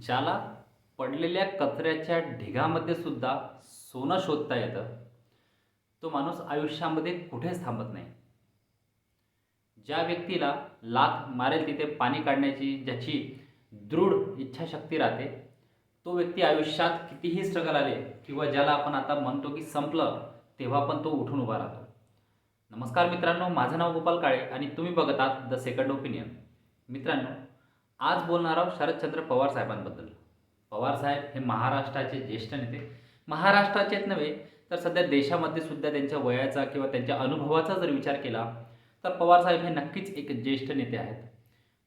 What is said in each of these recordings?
ज्याला पडलेल्या कचऱ्याच्या ढिगामध्ये सुद्धा सोनं शोधता येतं तो माणूस आयुष्यामध्ये कुठेच थांबत नाही. ज्या व्यक्तीला लाथ मारेल तिथे पाणी काढण्याची ज्याची दृढ इच्छाशक्ती राहते तो व्यक्ती आयुष्यात कितीही स्ट्रगल आले किंवा ज्याला आपण आता म्हणतो की संपलं तेव्हा पण तो उठून उभा राहतो. नमस्कार मित्रांनो माझं नाव गोपाल काळे आणि तुम्ही बघतात द सेकंड ओपिनियन मित्रांनो आज बोलणार आहोत शरदचंद्र पवार साहेबांबद्दल. पवार साहेब हे महाराष्ट्राचे ज्येष्ठ नेते. महाराष्ट्राचेच नव्हे तर सध्या देशामध्ये सुद्धा त्यांच्या वयाचा किंवा त्यांच्या अनुभवाचा जर विचार केला तर पवार साहेब हे नक्कीच एक ज्येष्ठ नेते आहेत.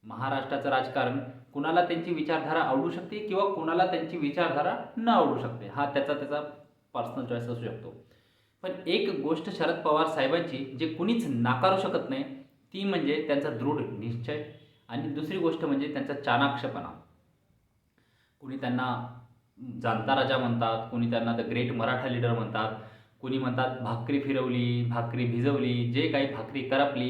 महाराष्ट्राचं राजकारण कुणाला त्यांची विचारधारा आवडू शकते किंवा कुणाला त्यांची विचारधारा न आवडू शकते हा त्याचा त्याचा पर्सनल चॉईस असू शकतो. पण एक गोष्ट शरद पवार साहेबांची जे कुणीच नाकारू शकत नाही ती म्हणजे त्यांचा दृढ निश्चय. आणि दुसरी गोष्ट म्हणजे त्यांचा चाणाक्षपणा. कुणी त्यांना जाणता राजा म्हणतात कुणी त्यांना द ग्रेट मराठा लीडर म्हणतात कुणी म्हणतात भाकरी फिरवली भाकरी भिजवली जे काही भाकरी करपली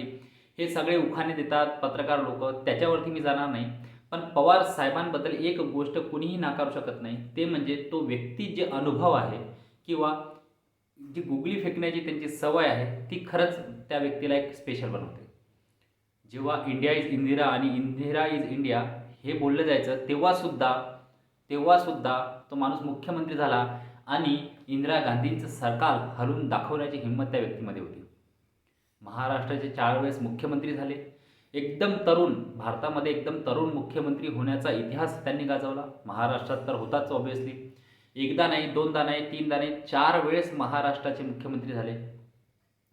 हे सगळे उखाणे देतात पत्रकार लोक त्याच्यावरती मी जाणार नाही. पण पवार साहेबांबद्दल एक गोष्ट कुणीही नाकारू शकत नाही ते म्हणजे तो व्यक्ती जे अनुभव आहे किंवा जी गुगली फेकण्याची त्यांची सवय आहे ती खरंच त्या व्यक्तीला एक स्पेशल बनवते. जेव्हा इंडिया इज इंदिरा आणि इंदिरा इज इंडिया हे बोललं जायचं तेव्हासुद्धा तेव्हासुद्धा तो माणूस मुख्यमंत्री झाला आणि इंदिरा गांधींचं सरकार हलून दाखवण्याची हिंमत त्या व्यक्तीमध्ये होती. महाराष्ट्राचे चार वेळेस मुख्यमंत्री झाले. एकदम तरुण भारतामध्ये एकदम तरुण मुख्यमंत्री होण्याचा इतिहास त्यांनी गाजवला. महाराष्ट्रात तर होताच ऑब्विसली एकदा नाही दोनदा नाही तीनदा नाही चार वेळेस महाराष्ट्राचे मुख्यमंत्री झाले.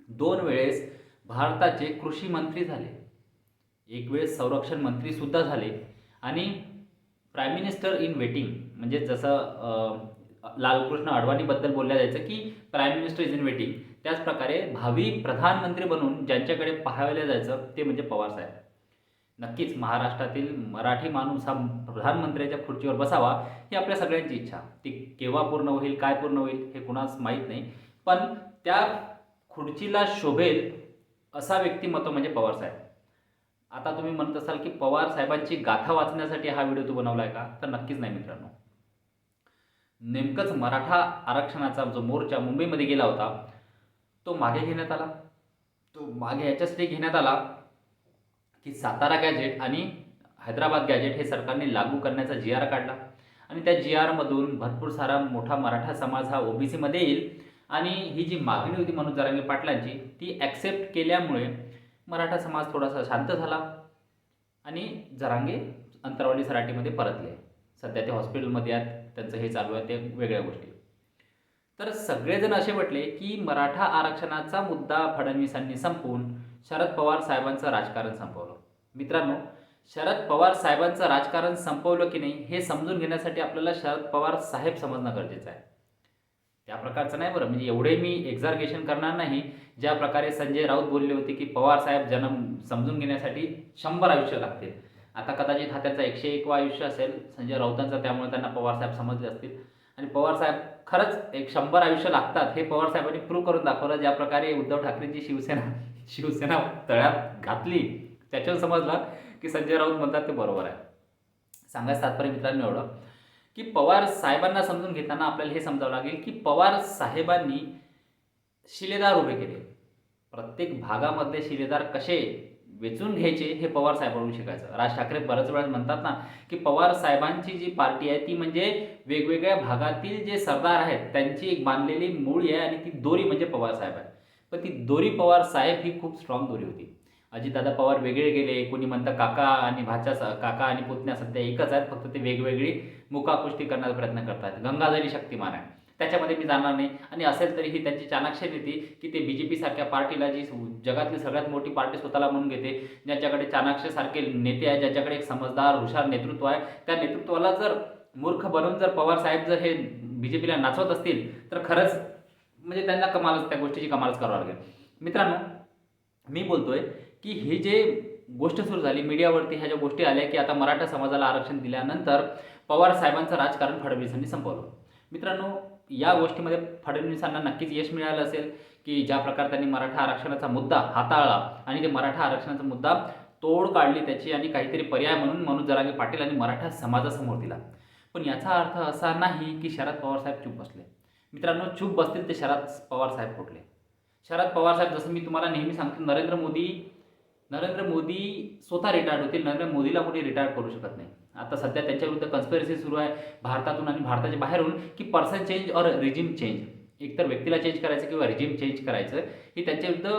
दोन वेळेस भारताचे कृषी मंत्री झाले. एक वेळेस संरक्षण मंत्रीसुद्धा झाले. आणि प्राईम मिनिस्टर इन वेटिंग म्हणजे जसं लालकृष्ण अडवाणीबद्दल बोललं जायचं की prime minister is in waiting त्याचप्रकारे भावी प्रधानमंत्री बनून ज्यांच्याकडे पाहायला जायचं ते म्हणजे पवारसाहेब नक्कीच महाराष्ट्रातील मराठी माणूस हा प्रधानमंत्र्याच्या खुर्चीवर बसावा ही आपल्या सगळ्यांची इच्छा. ती केव्हा पूर्ण होईल काय पूर्ण होईल हे कुणास माहीत नाही. पण त्या खुर्चीला शोभेल असा व्यक्तिमत्व म्हणजे पवारसाहेब आता तुम्ही म्हणत असाल की पवार साहेबांची गाथा वाचण्यासाठी हा व्हिडिओ तू बनवला आहे का? तर नक्कीच नाही मित्रांनो. नेमकंच मराठा आरक्षणाचा जो मोर्चा मुंबईमध्ये गेला होता तो मागे घेण्यात आला. तो मागे याच्यासाठी घेण्यात आला की सातारा गॅजेट आणि हैदराबाद गॅजेट हे सरकारने लागू करण्याचा जी आर काढला. आणि त्या जी आरमधून भरपूर सारा मोठा मराठा समाज हा ओबीसीमध्ये येईल. आणि ही जी मागणी होती मनोज जरांगे पाटलांची ती ॲक्सेप्ट केल्यामुळे मराठा समाज थोडासा शांत झाला आणि जरांगे अंतरावली सराटीमध्ये परतले. सध्या ते हॉस्पिटलमध्ये आहेत. त्यांचं हे चालू आहे. ते वेगळ्या गोष्टी. तर सगळेजण असे म्हटले की मराठा आरक्षणाचा मुद्दा फडणवीसांनी संपवून शरद पवार साहेबांचं राजकारण संपवलं. मित्रांनो शरद पवार साहेबांचं राजकारण संपवलं की नाही हे समजून घेण्यासाठी आपल्याला शरद पवार साहेब समजणं गरजेचं आहे. त्या प्रकारचं नाही बरं. म्हणजे एवढे मी एक्झार्गेशन करणार नाही. ज्या प्रकारे संजय राऊत बोलले होते की पवार साहेब जन्म समजून घेण्यासाठी शंभर आयुष्य लागतील. आता कदाचित हा त्याचा एकशे एकवा आयुष्य असेल. संजय राऊतांचा त्यामुळे त्यांना पवार साहेब समजले असतील. आणि पवार साहेब खरंच एक शंभर आयुष्य लागतात हे पवार साहेबांनी प्रूव्ह करून दाखवलं. ज्या प्रकारे उद्धव ठाकरेंची शिवसेना शिवसेना तळ्यात घातली त्याच्यावर समजलं की संजय राऊत म्हणतात ते बरोबर आहे. सांगायचं तात्पर्य मित्रांनो एवढं. की पवार साहेबांना समजून घेताना आपल्याला हे समजावं लागेल की पवार साहेबांनी शिलेदार उभे केले. प्रत्येक भागामध्ये शिलेदार कसे वेचून घ्यायचे हे पवार साहेबांकडून शिकायचं. राज ठाकरे बऱ्याच वेळा म्हणतात ना की पवार साहेबांची जी पार्टी आहे ती म्हणजे वेगवेगळ्या भागातील जे सरदार आहेत त्यांची एक बांधलेली मूळी आहे आणि ती दोरी म्हणजे पवार साहेब आहे पण ती दोरी पवार साहेब ही खूप स्ट्रॉंग दोरी होती. अजितदादा पवार वेगळे गेले कोणी म्हणतं काका आणि भाच्या काका आणि पुतण्या सध्या एकच आहेत फक्त ते वेगवेगळी मुकाकुस्ती करण्याचा प्रयत्न करतात. गंगाधरी शक्तिमान आहे त्याच्यामध्ये मी जाणार नाही. आणि असेल तरी ही त्यांची चाणाक्ष नीती की ते बी जे पी सारख्या पार्टीला जी जगातली सगळ्यात मोठी पार्टी स्वतःला म्हणून घेते ज्यांच्याकडे चाणाक्षसारखे नेते आहेत ज्याच्याकडे एक समजदार हुशार नेतृत्व आहे त्या नेतृत्वाला जर मूर्ख बनवून जर पवार साहेब जर हे बी जे पीला नाचवत असतील तर खरंच म्हणजे त्यांना कमालच त्या गोष्टीची कमालच करावं लागेल. मित्रांनो मी बोलतोय की हे जे गोष्ट सुरू झाली मीडियावरती ह्या ज्या गोष्टी आल्या की आता मराठा समाजाला आरक्षण दिल्यानंतर पवार साहेबांचं राजकारण फडणवीसांनी संपवलं. मित्रांनो या गोष्टीमध्ये फडणवीसांना नक्कीच यश मिळालं असेल की ज्या प्रकारे त्यांनी मराठा आरक्षणाचा मुद्दा हाताळला आणि ते मराठा आरक्षणाचा मुद्दा तोड काढली त्याची आणि काहीतरी पर्याय म्हणून मनोज जरांगे पाटील आणि मराठा समाजासमोर दिला. पण याचा अर्थ असा नाही की शरद पवार साहेब चूप बसले. मित्रांनो चूप बसतील ते शरद पवार साहेब कुठले? शरद पवार साहेब जसं मी तुम्हाला नेहमी सांगतो नरेंद्र मोदी नरेंद्र मोदी स्वतः रिटायर्ड होतील. नरेंद्र मोदीला कोणी रिटायर्ड करू शकत नाही. आता सध्या त्यांच्याविरुद्ध कन्स्पिरसी सुरू आहे. भारतातून आणि भारताच्या बाहेरून की person change or regime change एकतर व्यक्तीला चेंज करायचं किंवा रिजिम चेंज करायचं हे त्यांच्याविरुद्ध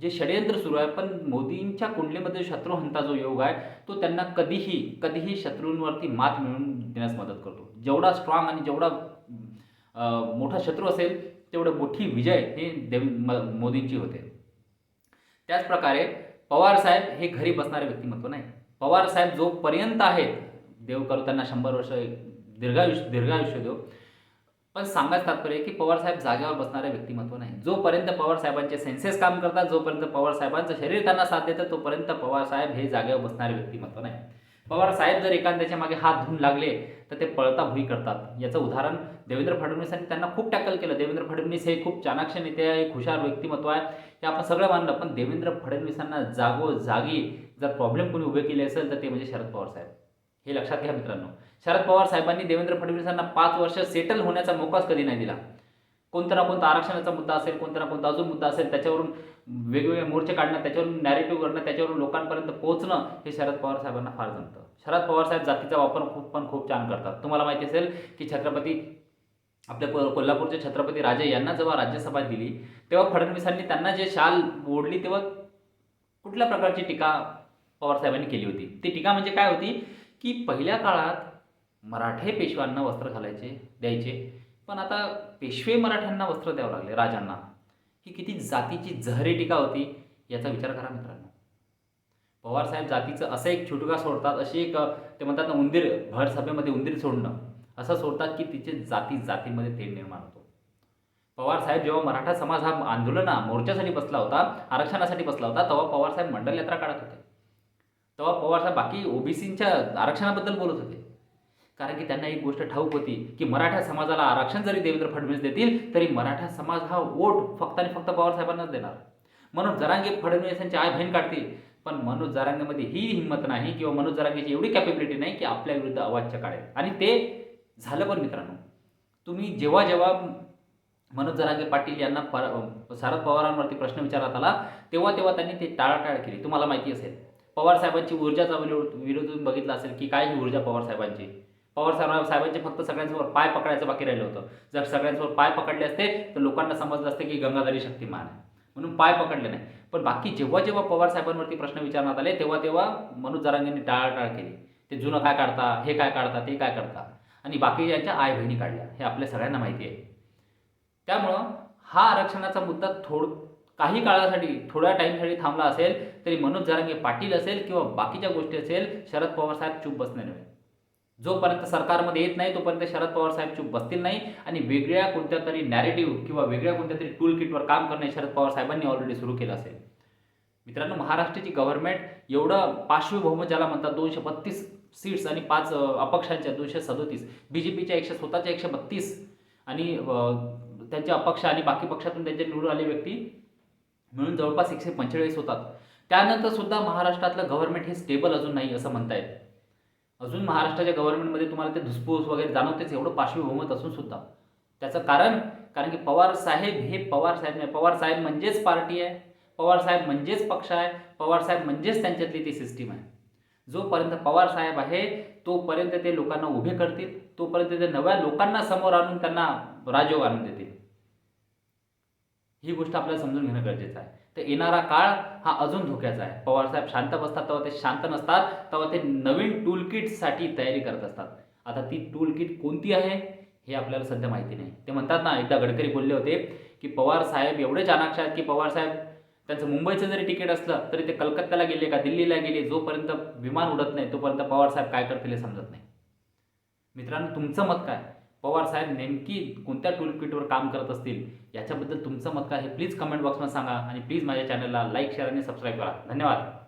जे षडयंत्र सुरू आहे. पण मोदींच्या कुंडलीमध्ये शत्रुहंता जो योग आहे तो त्यांना कधीही कधीही शत्रूंवरती मात मिळवून देण्यास मदत करतो. जेवढा स्ट्रॉंग आणि जेवढा मोठा शत्रू असेल तेवढं मोठी विजय हे देव म- मोदींची होते. त्याचप्रकारे पवार साहेब हे घरी बसणारे व्यक्तिमत्व नाही. पवार साहेब जोपर्यंत आहेत देव करू त्यांना शंभर वर्ष दीर्घायुष्य दीर्घायुष्य देव. पण सांगायचं तात्पर्य आहे की पवार साहेब जागेवर बसणारे व्यक्तिमत्व नाही. जोपर्यंत पवार साहेबांचे सेन्सेस काम करतात जोपर्यंत पवार साहेबांचं शरीर त्यांना साथ देतं तोपर्यंत पवार साहेब हे जागेवर बसणारे व्यक्तिमत्व नाही. पवार साहेब जर एखाद्याच्या मागे हात धुवून लागले तर ते पळता भुई करतात. याचं उदाहरण देवेंद्र फडणवीसांनी त्यांना खूप टॅकल केलं. देवेंद्र फडणवीस हे खूप चाणाक्ष नेते आहे एक हुशार व्यक्तिमत्व आहे. हे आपण सगळं मानलं पण देवेंद्र फडणवीसांना जागो जागी जर प्रॉब्लेम कोणी उभे केले असेल तर ते म्हणजे शरद पवार साहेब. हे लक्षात घ्या मित्रांनो. शरद पवार साहेबांनी देवेंद्र फडणवीसांना पाच वर्ष सेटल होण्याचा मोकाच कधी नाही दिला. कोणता ना कोणता आरक्षणाचा मुद्दा असेल कोणता ना कोणता अजून मुद्दा असेल त्याच्यावरून वेगवेगळे मोर्चे काढणं त्याच्यावरून नॅरेटिव्ह करणं त्याच्यावरून लोकांपर्यंत पोहोचणं हे शरद पवार साहेबांना फार जमतं. शरद पवार साहेब जातीचा वापर खूप पण खूप छान करतात. तुम्हाला माहिती असेल की छत्रपती आपल्या को- कोल्हापूरचे छत्रपती राजे यांना जेव्हा राज्यसभा दिली तेव्हा फडणवीसांनी त्यांना जे शाल ओढली तेव्हा कुठल्या प्रकारची टीका पवार साहेबांनी केली होती? ती टीका म्हणजे काय होती? की पहिल्या काळात मराठे पेशव्यांना वस्त्र घालायचे द्यायचे. पण आता पेशवे मराठ्यांना वस्त्र द्यावं लागले राजांना. ही किती जातीची जहरी टीका होती याचा विचार करा मित्रांनो. पवारसाहेब जातीचं असं एक छुटका सोडतात अशी एक ते म्हणतात ना उंदीर भर सभेमध्ये उंदीर सोडणं. असं सोडतात की तिचे जाती जातीमध्ये तेढ निर्माण होतो. पवार साहेब जेव्हा मराठा समाज हा आंदोलना मोर्चासाठी बसला होता आरक्षणासाठी बसला होता तेव्हा पवारसाहेब मंडल यात्रा काढत होते. तेव्हा पवार साहेब बाकी ओबीसींच्या आरक्षणाबद्दल बोलत होते. कारण की त्यांना एक गोष्ट ठाऊक होती की मराठा समाजाला आरक्षण जरी देवेंद्र फडणवीस देतील तरी मराठा समाज हा वोट फक्त आणि फक्त पवारसाहेबांनाच देणार. म्हणून जरांगे फडणवीस यांची आय बहीण काढतील पण मनोज जरांगेमध्ये ही हिंमत नाही किंवा मनोज जरांगेची एवढी कॅपेबिलिटी नाही की आपल्या विरुद्ध अवाच्य काढेल आणि ते झालं पण मित्रांनो. तुम्ही जेव्हा जेव्हा मनोज जरांगे पाटील यांना पर शरद पवारांवरती प्रश्न विचारत आला तेव्हा तेव्हा त्यांनी ते टाळाटाळ केली. तुम्हाला माहिती असेल पवार साहेबांची ऊर्जाचा विरोध विरोध बघितला असेल की काय ही ऊर्जा पवार साहेबांची. पवार साहेब साहेबांचे फक्त सगळ्यांसमोर पाय पकडायचं बाकी राहिलं होतं. जर सगळ्यांसमोर पाय पकडले असते तर लोकांना समजलं असतं की गंगाधरी शक्तिमान आहे. म्हणून पाय पकडले नाही. पण बाकी जेव्हा जेव्हा पवार साहेबांवरती प्रश्न विचारण्यात आले तेव्हा तेव्हा मनोज जरांगेंनी टाळाटाळ केली. ते जुनं काय काढता हे काय काढता ते काय काढता आणि बाकी यांच्या आई बहिणी काढल्या हे आपल्या सगळ्यांना माहिती आहे. त्यामुळं हा आरक्षणाचा मुद्दा थोड काही काळासाठी थोड्या टाईमसाठी थांबला असेल तरी मनोज जरांगे पाटील असेल किंवा बाकीच्या गोष्टी असेल शरद पवार साहेब चूप बसणे नव्हे जोपर्यंत सरकारमध्ये येत नाही तोपर्यंत शरद पवार साहेब चूप बसतील नाही आणि वेगळ्या कोणत्या तरी नॅरेटिव्ह किंवा वेगळ्या कोणत्या तरी टूल किटवर काम करणे शरद पवार साहेबांनी ऑलरेडी सुरू केलं असेल. मित्रांनो महाराष्ट्राची गव्हर्नमेंट एवढं पार्श्वभौम ज्याला म्हणतात दोनशे बत्तीस सीट्स आणि पाच अपक्षांच्या दोनशे सदोतीस बी जे पीच्या एकशे स्वतःच्या एकशे बत्तीस आणि त्यांच्या अपक्ष आणि बाकी पक्षातून त्यांचे निवडून आले व्यक्ती मिळून जवळपास एकशे पंचेचाळीस होतात. त्यानंतर सुद्धा महाराष्ट्रातलं गव्हर्नमेंट हे स्टेबल अजून नाही असं म्हणतायत अजून महाराष्ट्राच्या गव्हर्नमेंटमध्ये तुम्हाला ते धुसफूस वगैरे जाणवतेच एवढं पाशवी बहुमत असून सुद्धा. त्याचं कारण कारण की पवार साहेब हे पवार साहेब नाही पवार साहेब म्हणजेच पार्टी आहे पवार साहेब म्हणजेच पक्ष आहे पवार साहेब म्हणजेच त्यांच्यातली ती सिस्टीम आहे. जोपर्यंत पवार साहेब आहे तोपर्यंत ते लोकांना उभे करतील तोपर्यंत ते नव्या लोकांना समोर आणून त्यांना राजयोग आणून देतील. ही गोष्ट आपल्याला समजून घेणं गरजेचं आहे. तर येणारा काळ हा अजून धोक्याचा आहे. पवार साहेब शांत बसतात तेव्हा ते शांत नसतात तेव्हा ते नवीन टूल किटसाठी तयारी करत असतात. आता ती टूल किट कोणती आहे हे आपल्याला सध्या माहिती नाही. ते म्हणतात ना एकदा गडकरी बोलले होते की पवार साहेब एवढे चाणाक्ष आहेत की पवार साहेब त्यांचं मुंबईचं जरी तिकीट असलं तरी ते कलकत्त्याला गेले का दिल्लीला गेले जोपर्यंत विमान उडत नाही तोपर्यंत पवार साहेब काय करतील हे समजत नाही. मित्रांनो तुमचं मत काय? पवार साहेब नेमकी कोणत्या टूल किटवर काम करत असतील याच्याबद्दल तुमचं मत काय हे प्लीज कमेंट बॉक्समध्ये सांगा आणि प्लीज माझ्या चॅनलला लाईक शेअर आणि सबस्क्राईब करा. धन्यवाद.